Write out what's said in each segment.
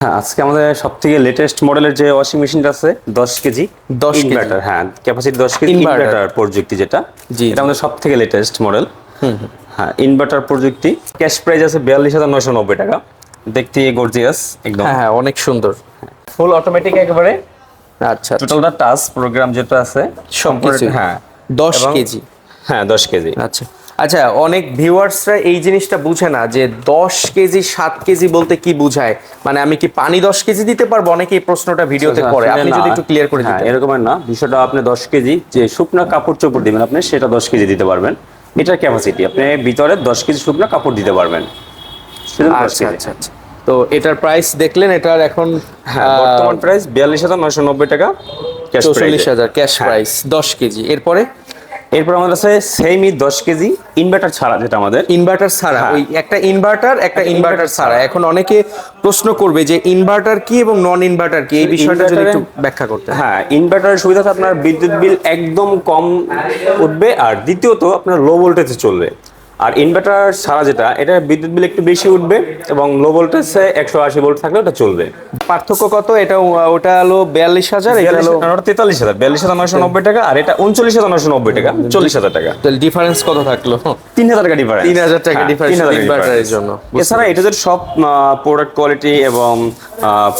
হ্যাঁ আজকে আমাদের সব থেকে লেটেস্ট মডেলের যে ওয়াশিং মেশিনটা আছে দশ কেজি 10 কেজি। ইনভার্টার হ্যাঁ ক্যাপাসিটি দশ কেজি ইনভার্টার প্রযুক্তি যেটা জি, এটা আমাদের সব থেকে লেটেস্ট মডেল হ্যাঁ ইনভার্টার প্রযুক্তি ক্যাশ প্রাইস আছে বিয়াল্লিশ হাজার নয়শো নব্বই টাকা। দেখতে গর্জিয়াস একদম। হ্যাঁ হ্যাঁ অনেক সুন্দর। ফুল অটোমেটিক একেবারে। আচ্ছা টোটালটা টাচ প্রোগ্রাম যেটা আছে সবকিছু হ্যাঁ। দশ কেজি। হ্যাঁ দশ কেজি। আচ্ছা। আচ্ছা অনেক ভিউয়ার্সরা এই জিনিসটা বুঝে না যে দশ কেজি সাত কেজি বলতে কি বুঝায়? মানে আমি কি পানি দশ কেজি দিতে পারব? অনেকে এই প্রশ্নটা ভিডিওতে করে। আপনি। যদি একটু ক্লিয়ার করে হ্যাঁ, দিতেন। এরকমের না। বিষয়টা আপনি দশ কেজি যে শুকনা কাপড় চোপড় দিবেন আপনি সেটা দশ কেজি দিতে পারবেন। এটার ক্যাপাসিটি আপনি ভিতরে দশ কেজি শুকনা কাপড় দিতে পারবেন। আচ্ছা আচ্ছা আচ্ছা। তো এটার প্রাইস দেখলেন এটার এখন হ্যাঁ বর্তমান প্রাইস বিয়াল্লিশ হাজার নয়শো নব্বই টাকা ক্যাশ চৌচল্লিশ হাজার ক্যাশ। প্রাইস দশ কেজি। এরপরে? এরপর আমাদের আছে সেমি দশ কেজি ইনভার্টার ছাড়া যেটা আমাদের। ইনভার্টার ছাড়া হ্যাঁ। ওই একটা ইনভার্টার একটা ইনভার্টার ছাড়া। এখন অনেকে প্রশ্ন করবে যে ইনভার্টার কি এবং নন ইনভার্টার কি? এই বিষয়টা যদি একটু ব্যাখ্যা করতে হ্যাঁ। ইনভার্টারের সুবিধা তো আপনার বিদ্যুৎ বিল একদম কম উঠবে আর দ্বিতীয়ত আপনার লো ভোল্টেজে চলবে। আর ইনভার্টার ছাড়া যেটা এটা বিদ্যুৎ বিল একটু বেশি উঠবে এবং লো ভোল্টেজে একশো আশি ভোল্ট থাকলে ওটা চলবে। পার্থক্য কত? এটা ওটা হলো বিয়াল্লিশ হাজার এটা হলো তেতাল্লিশ হাজার বিয়াল্লিশ হাজার নয়শো নব্বই টাকা আর এটা উনচল্লিশ হাজার নয়শো নব্বই টাকা চল্লিশ হাজার টাকা। ডিফারেন্স কত থাকল? তিন হাজার টাকা ডিফারেন্স 3000 টাকা difference inverter-এর জন্য। এছাড়া এটা যে সব প্রোডাক্ট কোয়ালিটি এবং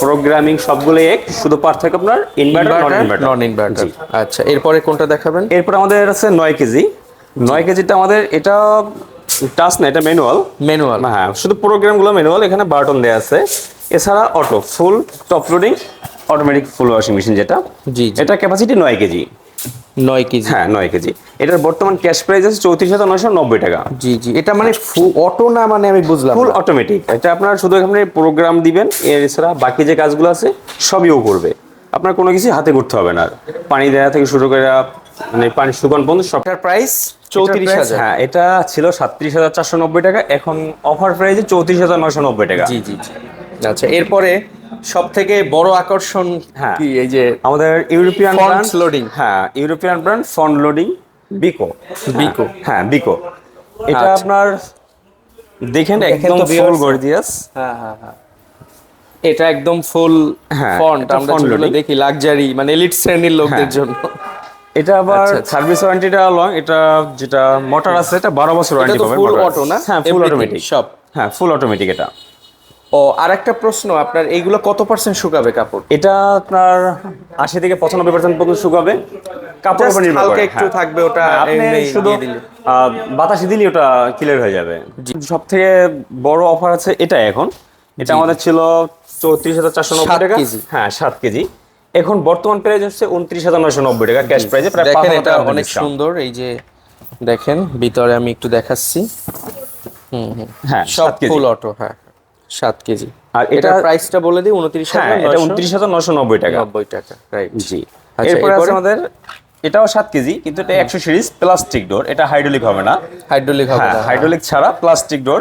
প্রোগ্রামিং সবগুলো এক শুধু পার্থক্য আপনার inverter non inverter non inverter আচ্ছা এরপরে কোনটা দেখাবেন? এরপর আমাদের আছে নয় কেজি। নয় কেজিটা আমাদের এটা টাচ না এটা ম্যানুয়াল ম্যানুয়াল হ্যাঁ শুধু প্রোগ্রামগুলো ম্যানুয়াল এখানে বাটন দেওয়া আছে। এছাড়া auto full top loading automatic full washing machine যেটা। জি এটা ক্যাপাসিটি নয় কেজি। নয় কেজি। হ্যাঁ নয় কেজি। এটার বর্তমান ক্যাশ প্রাইস আছে চৌত্রিশ হাজার নয়শো নব্বই টাকা। জি জি। এটা মানে অটো না মানে আমি বুঝলাম ফুল অটোমেটিক এটা আপনার শুধু এখানে প্রোগ্রাম দিবেন এছাড়া বাকি যে কাজগুলো আছে সবই ও করবে। আপনার কোনো কিছু হাতে করতে হবে না। পানি দেওয়া থেকে শুরু করে মানে পানি শুকান পর্যন্ত সব প্রাইস চৌত্রিশ হাজার হ্যাঁ এটা ছিল সাতত্রিশ হাজার চারশো নব্বই টাকা এখন অফার প্রাইসে চৌত্রিশ হাজার নয়শো নব্বই টাকা জি জি আচ্ছা এরপরে সব থেকে বড় আকর্ষণ হ্যাঁ। কি এই যে আমাদের ইউরোপিয়ান ব্র্যান্ড loading। হ্যাঁ European brand front loading Beko Bico। হ্যাঁ বিকো এটা আচ্ছা। আপনার দেখেন একদম ফুল গর্জিয়াস হ্যাঁ হ্যাঁ হ্যাঁ এটা একদম ফুল হ্যাঁ, ফন্ট এটা আমরা দেখি লাক্সারি মানে এলিট শ্রেণির লোকদের হ্যাঁ। জন্য এটা আবার। সার্ভিস ওয়ারেন্টিটা লং এটা যেটা মোটর আছে এটা বারো বছর ওয়ারেন্টি পাবেন ফুল অটো না? হ্যাঁ ফুল অটোমেটিক সব হ্যাঁ ফুল অটোমেটিক এটা। ও আরেকটা প্রশ্ন আপনার এইগুলো কত পার্সেন্ট শুকাবে কাপড়? এটা আপনার আশি থেকে পঁচানব্বই পার্সেন্ট পর্যন্ত শুকাবে। Just উপর নির্ভর করে, একটু হ্যাঁ। থাকবে ওটা হ্যাঁ, আপনি শুধু দিলে। বাতাসে দিলেই ওটা ক্লিয়ার হয়ে যাবে। সব থেকে বড় অফার আছে এটা এখন। এটা আমাদের ছিল চৌত্রিশ হাজার চারশো নব্বই টাকা। হ্যাঁ সাত কেজি। এখন বর্তমান প্রাইস হচ্ছে উনত্রিশ হাজার নয়শো নব্বই টাকা ক্যাশ প্রাইসে দেখেন এটা অনেক সুন্দর এই যে দেখেন ভিতরে আমি একটু দেখাচ্ছি। হুম হ্যাঁ সব ফুল অটো হ্যাঁ সাত কেজি। আর এটা প্রাইসটা বলে দিই উনত্রিশ হ্যাঁ হাজার এটা উনত্রিশ হাজার নয়শো নব্বই টাকা। নব্বই টাকা রাইট জি। আচ্ছা, এরপরে আছে আমাদের এটাও সাত কেজি কিন্তু এটা একশো সিরিজ প্লাস্টিক ডোর এটা হাইড্রোলিক হবে না। হাইড্রোলিক হবে হ্যাঁ না। হাইড্রোলিক ছাড়া প্লাস্টিক ডোর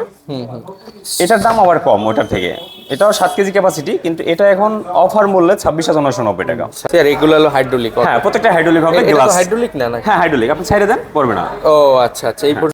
এটার দাম আবার কম ওটার থেকে। এটাও সাত কেজি ক্যাপাসিটি কিন্তু এটা এখন অফার মূল্যে ছাব্বিশ হাজার নয়শো নব্বই টাকা। স্যার এগুলো হলো হাইড্রোলিক হ্যাঁ প্রত্যেকটা হাইড্রোলিক হবে হাইড্রোলিক না হ্যাঁ হাইড্রোলিক আপনি ছেড়ে দেন পড়বে না। ও আচ্ছা আচ্ছা এই